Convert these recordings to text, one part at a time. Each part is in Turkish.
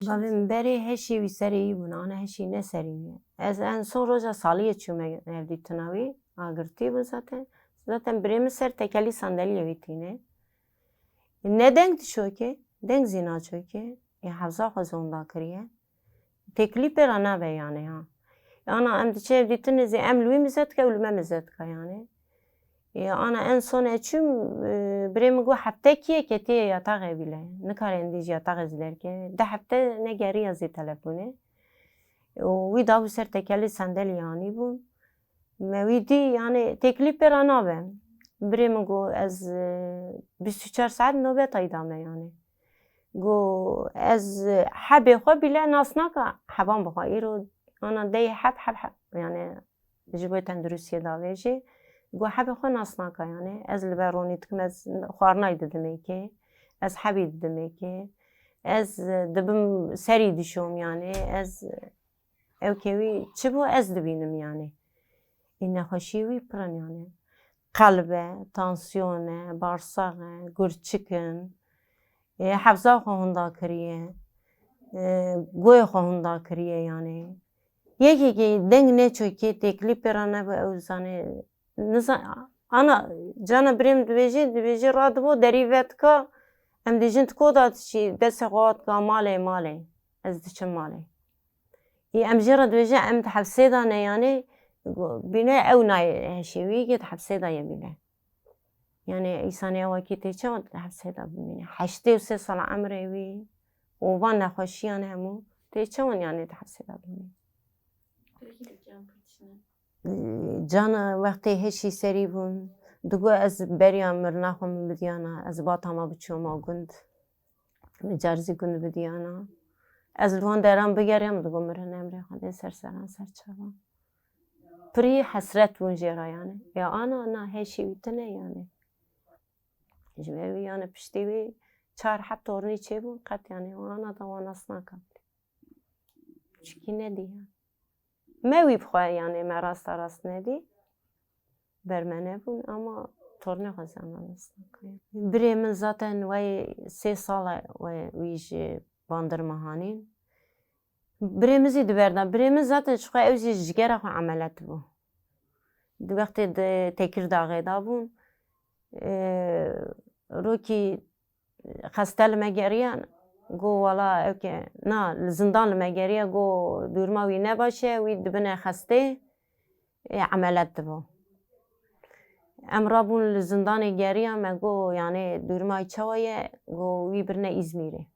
Yî bûn ana heşî ne serî ye. Ez en son roja saliyê çûme evdîtina wî agirtî bû zaten. Zaten ser tekelî sandalyê wî tîne. Ne deng dişokê? Deng zî naçokê. Ê hewza xwe zonda kiriye. Teklîpê re nabe yani ha. Ana em diçe evdîtinê zê em li wî mize dike û li me mize dike yani. انا انسان چوم برای میگو هفته کیه که تی یاتاقه بیله نکارن یا یاتاقه زلر که ده هفته نگری از تلفونه و وی داو سر تکلی سندلی یعنی بون موی دی یعنی تکلیف را نابم برای میگو از 24 ساعت نوبت ایدامه یعنی گو از حب خو بله ناس نکا حبان بخوایی رو انا دی حب حب حب یعنی جبه تندروسی داویجی yani hebê xwe nas naka yani. Ez li ber ronî dikim ez xwarinayê didim êkê. Ez hebê didim êkê. Ez dibim serî dişom yani ez ew kevî çi bû ez dibînim yani. Ê nexweşiyê wî pir in yani. Qelb e, tansiyon e, barsak e, gurçik in. Ê hewza xwe не знаю, ана жана брем дивежи дивежи радво дериветка ем дижин ткода чи десе гатка مالی мале از دچم مالی ای ام جرا دوجا ام تحبسي دا يعني بنا او ناي هشيوي كي تحبسي دا يبينا يعني ايساني او كي تيچا تحبسي دا بمينا حشتي وسي سال عمري وي وبان نخوشيان همو تيچا يعني تحبسي دا بمينا جان وقتی هشی سری بون دوگو از بریا مرناخم بدیانا از با همابچوه ما گند جرزی گند بدیانا. از روان دران بگریم دوگو مرن امری خود سر سران سر چوا پری حسرت بون جیرا یعنی یا آنا نا هشی بیتنه یعنی جوی یعنی پشتی بی چار حب تورنی چی بون؟ قد یعنی آنا دوان اصنا کبلی چکی ندیه Me wî bixwe yani me rasta rast nedî. Ber me nebûn ama tornê xwe zana nas nakin. Birê min zaten wey sê sala we wî ji bandırma hanîn. Birê min zî di ber da. Birê min zaten ji xwe ew jî ji jigera xwe emelek dibû. Di wextê di geriya got wela evke na zindan me geriya got dûrma wî ne baş e wî dibine xestê emelek dibû. Em rabûn li zindanê geriya me got yani dûrmayê çawa ye got wî birine İzmîrê.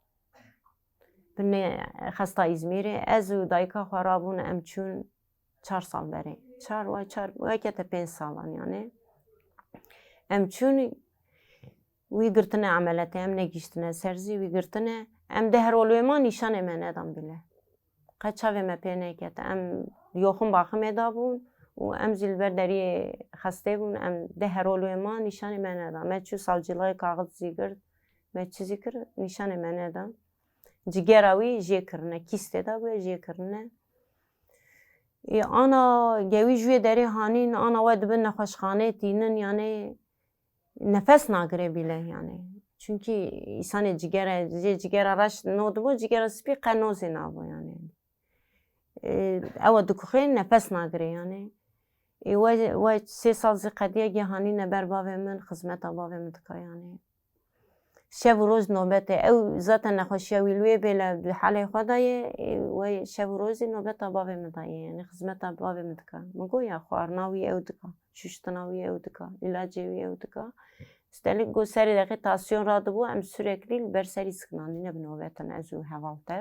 Birine xesta İzmîrê ez û dayika xwe rabûn em çûn çar sal berê. Çar wey çar wekete pênc salan yani. Em çûn wî girtine emeletê em negîştine ser zî wî girtine em di herolûyê nîşanê me nedan bîle. Qet çavê me pê nekete em yoxin baximê dabûn û em jî li ber deriyê xestê bûn em di herolûyê me nîşanê me nedan. Me çû savcılığa kaxiz zî girt me çi zî kir nîşanê me nedan. Cigera wî jê kirine kîstê de bûye چونکی ایسان جگر جگر نود نودبو جگر سپی قنوز نابو یعنی. او دکوخه نفس نگری یعنی. و و سه سال زی قدیه گهانی نبر من خدمت باوه من دکا یعنی. شب روز نوبت او ذات نخوشی ویلوی بلا حال خدای وای شب و روز نوبت باوه من دایه یعنی خدمت باوه من دکا. مگو یا خوارناوی او دکا شوشتناوی او دکا علاجی او دکا. Üstəlik, göstərir ki, tansiyon radı bu, həm sürəkli, bərsəri sıxınanı, nə bilin, o vətən əzü həvaltə.